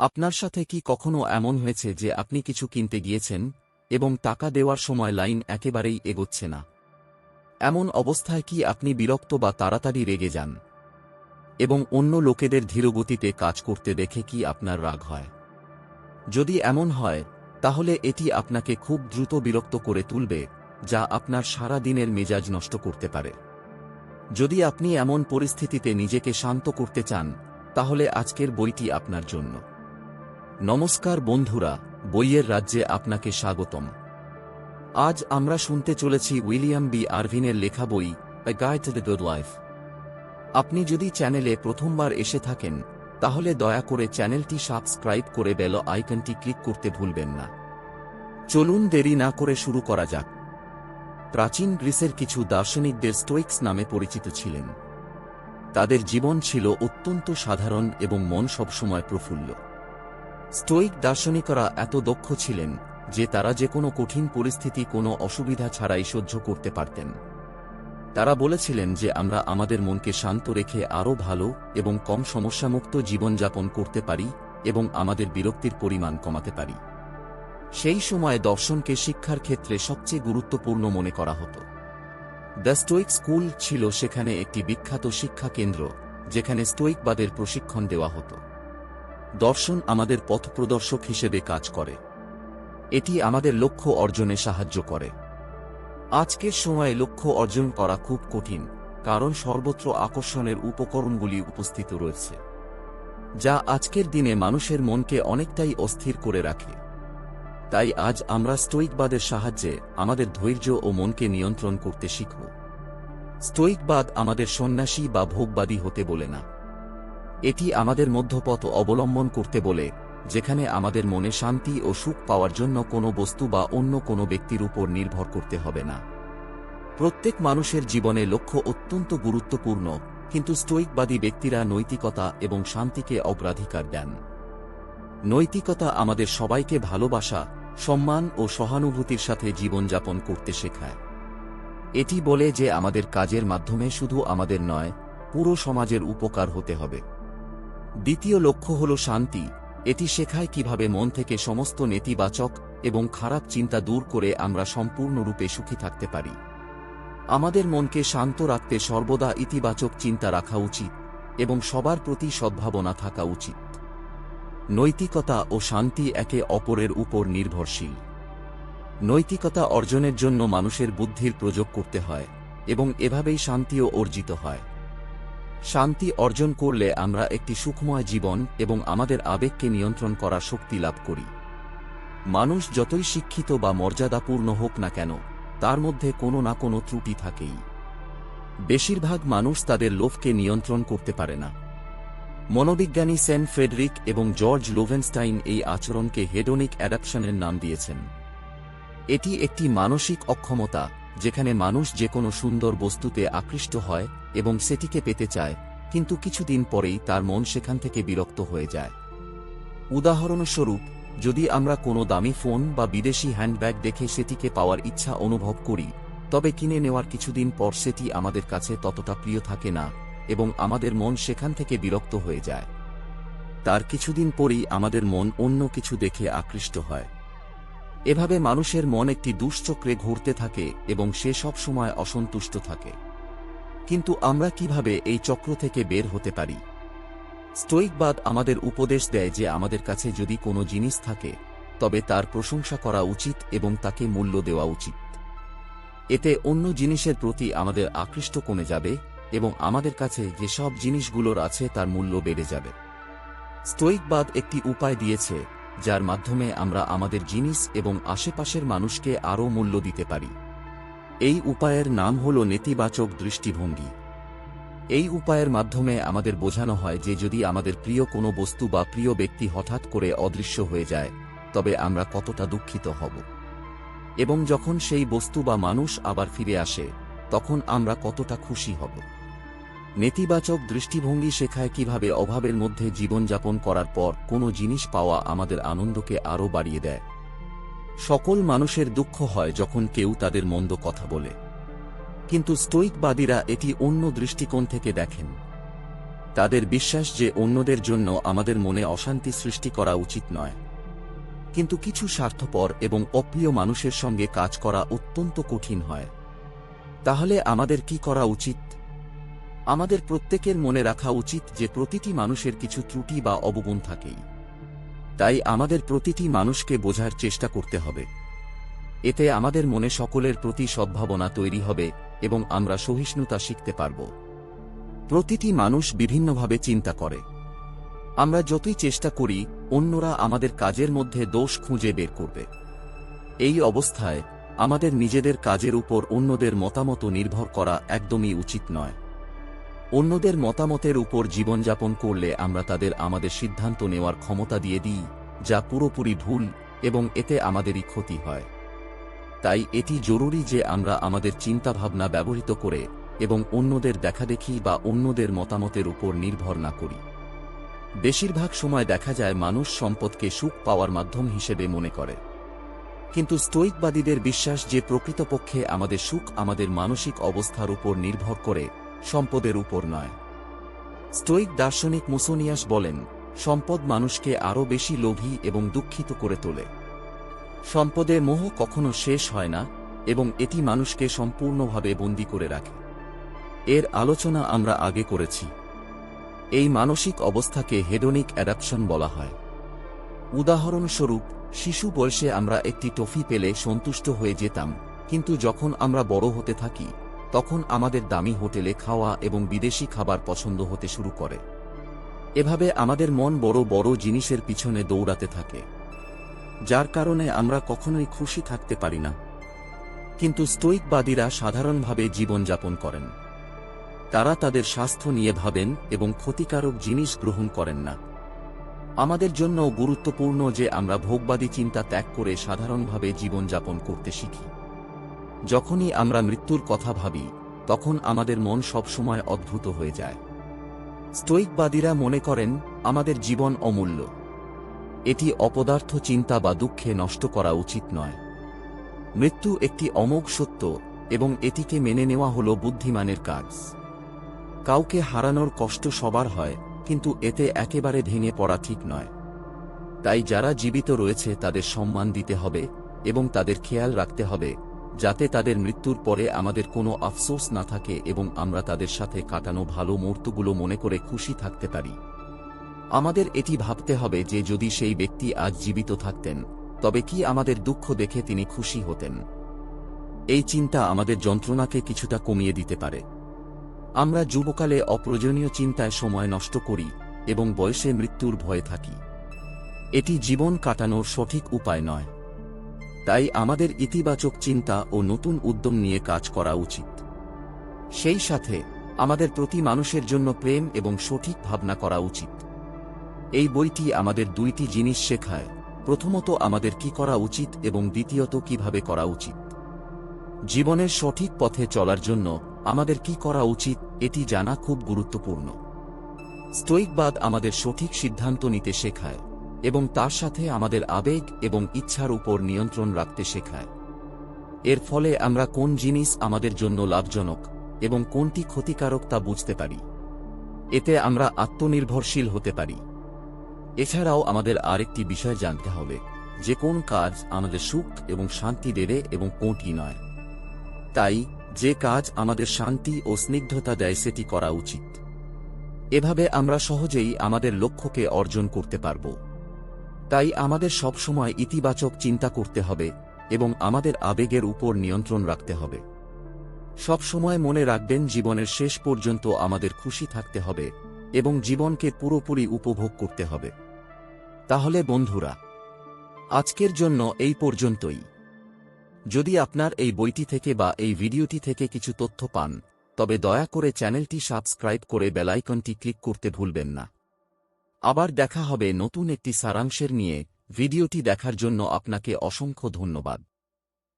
আপনার সাথে কি কখনো এমন হয়েছে যে আপনি কিছু কিনতে গিয়েছেন, এবং টাকা দেওয়ার সময় লাইন একেবারেই এগোচ্ছে না? এমন অবস্থায় কি আপনি বিরক্ত বা তাড়াতাড়ি রেগে যান? এবং অন্য লোকেদের ধীরগতিতে কাজ করতে দেখে কি আপনার রাগ হয়? যদি এমন হয়, তাহলে এটি আপনাকে খুব দ্রুত বিরক্ত করে তুলবে, যা আপনার সারা দিনের মেজাজ নষ্ট করতে পারে। যদি আপনি এমন পরিস্থিতিতে নিজেকে শান্ত করতে চান, তাহলে আজকের বইটি আপনার জন্য। নমস্কার বন্ধুরা, বইয়ের রাজ্যে আপনাকে স্বাগতম। আজ আমরা শুনতে চলেছি উইলিয়াম বি আরভিনের লেখা বই a guide the good life আপনি যদি চ্যানেলে প্রথমবার এসে থাকেন, তাহলে দয়া করে চ্যানেলটি সাবস্ক্রাইব করে বেল আইকনটি ক্লিক করতে ভুলবেন না। চলুন দেরি না করে শুরু করা যাক। প্রাচীন গ্রিসের কিছু দার্শনিকদের স্টোইক্স নামে পরিচিত ছিলেন। তাদের জীবন ছিল অত্যন্ত সাধারণ এবং মন সবসময় প্রফুল্ল। স্টোইক দার্শনিকরা এত দক্ষ ছিলেন যে তারা যে কোনো কঠিন পরিস্থিতি, কোনো অসুবিধা ছাড়াই সহ্য করতে পারতেন। তারা বলেছিলেন যে আমরা আমাদের মনকে শান্ত রেখে আরও ভালো এবং কম সমস্যামুক্ত জীবনযাপন করতে পারি এবং আমাদের বিরক্তির পরিমাণ কমাতে পারি। সেই সময় দর্শনকে শিক্ষার ক্ষেত্রে সবচেয়ে গুরুত্বপূর্ণ মনে করা হতো। দ্য স্টোইক স্কুল ছিল সেখানে একটি বিখ্যাত শিক্ষা কেন্দ্র, যেখানে স্টোইকবাদের প্রশিক্ষণ দেওয়া হতো। দর্শন আমাদের পথপ্রদর্শক হিসেবে কাজ করে। এটি আমাদের লক্ষ্য অর্জনে সাহায্য করে। আজকের সময়ে লক্ষ্য অর্জন করা খুব কঠিন, কারণ সর্বত্র আকর্ষণের উপকরণগুলি উপস্থিত রয়েছে, যা আজকের দিনে মানুষের মনকে অনেকটাই অস্থির করে রাখে। তাই আজ আমরা স্টোইকবাদের সাহায্যে আমাদের ধৈর্য ও মনকে নিয়ন্ত্রণ করতে শিখব। স্টোইকবাদ আমাদের সন্ন্যাসী বা ভোগবাদী হতে বলে না। এটি আমাদের মধ্যপথ অবলম্বন করতে বলে, যেখানে আমাদের মনে শান্তি ও সুখ পাওয়ার জন্য কোনো বস্তু বা অন্য কোনো ব্যক্তির উপর নির্ভর করতে হবে না। প্রত্যেক মানুষের জীবনে লক্ষ্য অত্যন্ত গুরুত্বপূর্ণ, কিন্তু স্টোইকবাদী ব্যক্তিরা নৈতিকতা এবং শান্তিকে অগ্রাধিকার দেন। নৈতিকতা আমাদের সবাইকে ভালোবাসা, সম্মান ও সহানুভূতির সাথে জীবনযাপন করতে শেখায়। এটি বলে যে আমাদের কাজের মাধ্যমে শুধু আমাদের নয়, পুরো সমাজের উপকার হতে হবে। দ্বিতীয় লক্ষ্য হল শান্তি। এটি শেখায় কীভাবে মন থেকে সমস্ত নেতিবাচক এবং খারাপ চিন্তা দূর করে আমরা সম্পূর্ণরূপে সুখী থাকতে পারি। আমাদের মনকে শান্ত রাখতে সর্বদা ইতিবাচক চিন্তা রাখা উচিত এবং সবার প্রতি সদ্ভাবনা থাকা উচিত। নৈতিকতা ও শান্তি একে অপরের উপর নির্ভরশীল। নৈতিকতা অর্জনের জন্য মানুষের বুদ্ধির প্রয়োগ করতে হয় এবং এভাবেই শান্তিও অর্জিত হয়। শান্তি অর্জন করলে আমরা একটি সুখময় জীবন এবং আমাদের আবেগকে নিয়ন্ত্রণ করার শক্তি লাভ করি। মানুষ যতই শিক্ষিত বা মর্যাদাপূর্ণ হোক না কেন, তার মধ্যে কোনো না কোনো ত্রুটি থাকেই। বেশিরভাগ মানুষ তাদের লোভকে নিয়ন্ত্রণ করতে পারে না। মনোবিজ্ঞানী সেন ফ্রেডরিক এবং জর্জ লোভেনস্টাইন এই আচরণকে হেডোনিক অ্যাডাপশনের নাম দিয়েছেন। এটি একটি মানসিক অক্ষমতা যেখানে মানুষ যে কোনো সুন্দর বস্তুতে আকৃষ্ট হয় এবং সেটিকে পেতে চায়, কিন্তু কিছুদিন পরেই তার মন সেখান থেকে বিরক্ত হয়ে যায়। উদাহরণস্বরূপ, যদি আমরা কোনো দামি ফোন বা বিদেশি হ্যান্ডব্যাগ দেখে সেটিকে পাওয়ার ইচ্ছা অনুভব করি, তবে কিনে নেওয়ার কিছুদিন পর সেটি আমাদের কাছে ততটা প্রিয় থাকে না এবং আমাদের মন সেখান থেকে বিরক্ত হয়ে যায়। তার কিছুদিন পরই আমাদের মন অন্য কিছু দেখে আকৃষ্ট হয়। এভাবে মানুষের মন একটি দুশ্চক্রে ঘুরতে থাকে এবং সে সব সময় অসন্তুষ্ট থাকে। কিন্তু আমরা কীভাবে এই চক্র থেকে বের হতে পারি? স্টোইকবাদ আমাদের উপদেশ দেয় যে আমাদের কাছে যদি কোনো জিনিস থাকে, তবে তার প্রশংসা করা উচিত এবং তাকে মূল্য দেওয়া উচিত। এতে অন্য জিনিসের প্রতি আমাদের আকৃষ্ট কমে যাবে এবং আমাদের কাছে যে সব জিনিসগুলোর আছে তার মূল্য বেড়ে যাবে। স্টোইকবাদ একটি উপায় দিয়েছে যার মাধ্যমে আমরা আমাদের জিনিস এবং আশেপাশের মানুষকে আরও মূল্য দিতে পারি। এই উপায়ের নাম হল নেতিবাচক দৃষ্টিভঙ্গি। এই উপায়ের মাধ্যমে আমাদের বোঝানো হয় যে যদি আমাদের প্রিয় কোনো বস্তু বা প্রিয় ব্যক্তি হঠাৎ করে অদৃশ্য হয়ে যায়, তবে আমরা কতটা দুঃখিত হব। এবং যখন সেই বস্তু বা মানুষ আবার ফিরে আসে, তখন আমরা কতটা খুশি হব। নেতিবাচক দৃষ্টিভঙ্গি শেখায় কীভাবে অভাবের মধ্যে জীবনযাপন করার পর কোনো জিনিস পাওয়া আমাদের আনন্দকে আরও বাড়িয়ে দেয়। সকল মানুষের দুঃখ হয় যখন কেউ তাদের মন্দ কথা বলে। কিন্তু স্টোইকবাদীরা এটি অন্য দৃষ্টিকোণ থেকে দেখেন। তাদের বিশ্বাস যে অন্যদের জন্য আমাদের মনে অশান্তি সৃষ্টি করা উচিত নয়। কিন্তু কিছু স্বার্থপর এবং অপ্রিয় মানুষের সঙ্গে কাজ করা অত্যন্ত কঠিন হয়। তাহলে আমাদের কি করা উচিত? আমাদের প্রত্যেকের মনে রাখা উচিত যে প্রতিটি মানুষের কিছু ত্রুটি বা অবগুণ থাকেই। তাই আমাদের প্রতিটি মানুষকে বোঝার চেষ্টা করতে হবে। এতে আমাদের মনে সকলের প্রতি সদ্ভাবনা তৈরি হবে এবং আমরা সহিষ্ণুতা শিখতে পারব। প্রতিটি মানুষ বিভিন্নভাবে চিন্তা করে। আমরা যতই চেষ্টা করি, অন্যরা আমাদের কাজের মধ্যে দোষ খুঁজে বের করবে। এই অবস্থায় আমাদের নিজেদের কাজের উপর অন্যদের মতামত নির্ভর করা একদমই উচিত নয়। অন্যদের মতামতের উপর জীবনযাপন করলে আমরা তাদের আমাদের সিদ্ধান্ত নেওয়ার ক্ষমতা দিয়ে দিই, যা পুরোপুরি ভুল এবং এতে আমাদেরই ক্ষতি হয়। তাই এটি জরুরি যে আমরা আমাদের চিন্তাভাবনা ব্যবহৃত করে এবং অন্যদের দেখাদেখি বা অন্যদের মতামতের উপর নির্ভর না করি। বেশিরভাগ সময় দেখা যায় মানুষ সম্পদকে সুখ পাওয়ার মাধ্যম হিসেবে মনে করে। কিন্তু স্টোইকবাদীদের বিশ্বাস যে প্রকৃতপক্ষে আমাদের সুখ আমাদের মানসিক অবস্থার উপর নির্ভর করে সম্পদের উপর নয়। স্টোইক দার্শনিক মুসোনিয়াস বলেন, সম্পদ মানুষকে আরও বেশি লোভী এবং দুঃখিত করে তোলে। সম্পদের মোহ কখনো শেষ হয় না এবং এটি মানুষকে সম্পূর্ণভাবে বন্দি করে রাখে। এর আলোচনা আমরা আগে করেছি। এই মানসিক অবস্থাকে হেডোনিক অ্যাডাপশন বলা হয়। উদাহরণস্বরূপ, শিশু বয়সে আমরা একটি টফি পেলে সন্তুষ্ট হয়ে যেতাম, কিন্তু যখন আমরা বড় হতে থাকি তখন আমাদের দামি হোটেলে খাওয়া এবং বিদেশি খাবার পছন্দ হতে শুরু করে। এভাবে আমাদের মন বড় বড় জিনিসের পিছনে দৌড়াতে থাকে। যার কারণে আমরা কখনোই খুশি থাকতে পারি না। কিন্তু স্টোইকবাদীরা সাধারণভাবে জীবনযাপন করেন। তারা তাদের স্বাস্থ্য নিয়ে ভাবেন এবং ক্ষতিকারক জিনিস গ্রহণ করেন না। আমাদের জন্য গুরুত্বপূর্ণ যে আমরা ভোগবাদী চিন্তা ত্যাগ করে সাধারণভাবে জীবনযাপন করতে শিখি। যখনই আমরা মৃত্যুর কথা ভাবি, তখন আমাদের মন সবসময় অদ্ভুত হয়ে যায়। স্টোইকবাদীরা মনে করেন, আমাদের জীবন অমূল্য। এটি অপদার্থ চিন্তা বা দুঃখে নষ্ট করা উচিত নয়। মৃত্যু একটি অমোঘ সত্য এবং এটিকে মেনে নেওয়া হল বুদ্ধিমানের কাজ। কাউকে হারানোর কষ্ট সবার হয়, কিন্তু এতে একেবারে ভেঙে পড়া ঠিক নয়। তাই যারা জীবিত রয়েছে, তাদের সম্মান দিতে হবে এবং তাদের খেয়াল রাখতে হবে যাতে তাদের মৃত্যুর পরে আমাদের কোনো আফসোস না থাকে এবং আমরা তাদের সাথে কাটানো ভালো মুহূর্তগুলো মনে করে খুশি থাকতে পারি। আমাদের এটি ভাবতে হবে যে যদি সেই ব্যক্তি আজ জীবিত থাকতেন, তবে কি আমাদের দুঃখ দেখে তিনি খুশি হতেন? এই চিন্তা আমাদের যন্ত্রণাকে কিছুটা কমিয়ে দিতে পারে। আমরা যুবকালে অপ্রয়োজনীয় চিন্তায় সময় নষ্ট করি এবং বয়সে মৃত্যুর ভয়ে থাকি। এটি জীবন কাটানোর সঠিক উপায় নয়। তাই আমাদের ইতিবাচক চিন্তা ও নতুন উদ্যম নিয়ে কাজ করা উচিত। সেই সাথে, আমাদের প্রতি মানুষের জন্য প্রেম এবং সঠিক ভাবনা করা উচিত। এই বইটি আমাদের দুইটি জিনিস শেখায়। প্রথমত, আমাদের কি করা উচিত এবং দ্বিতীয়ত, কীভাবে করা উচিত। জীবনের সঠিক পথে চলার জন্য আমাদের কি করা উচিত, এটি জানা খুব গুরুত্বপূর্ণ। স্টোইকবাদ আমাদের সঠিক সিদ্ধান্ত নিতে শেখায়। এবং তার সাথে আমাদের আবেগ এবং ইচ্ছার উপর নিয়ন্ত্রণ রাখতে শেখায়। এর ফলে আমরা কোন জিনিস আমাদের জন্য লাভজনক এবং কোনটি ক্ষতিকারক তা বুঝতে পারি। এতে আমরা আত্মনির্ভরশীল হতে পারি। এছাড়াও আমাদের আরেকটি বিষয় জানতে হবে, যে কোন কাজ আমাদের সুখ এবং শান্তি দেবে এবং কোনটি নয়। তাই, যে কাজ আমাদের শান্তি ও স্নিগ্ধতা দেয় সেটি করা উচিত। এভাবে আমরা সহজেই আমাদের লক্ষ্যকে অর্জন করতে পারব। তাই আমাদের সবসময় ইতিবাচক চিন্তা করতে হবে এবং আমাদের আবেগের উপর নিয়ন্ত্রণ রাখতে হবে। সবসময় মনে রাখবেন জীবনের শেষ পর্যন্ত আমাদের খুশি থাকতে হবে এবং জীবনকে পুরোপুরি উপভোগ করতে হবে। তাহলে বন্ধুরা, আজকের জন্য এই পর্যন্তই। যদি আপনার এই বইটি থেকে বা এই ভিডিওটি থেকে কিছু তথ্য পান, তবে দয়া করে চ্যানেলটি সাবস্ক্রাইব করে বেলাইকনটি ক্লিক করতে ভুলবেন না। আবার দেখা হবে নতুন একটি সারাংশের নিয়ে। ভিডিওটি দেখার জন্য আপনাকে অসংখ্য ধন্যবাদ।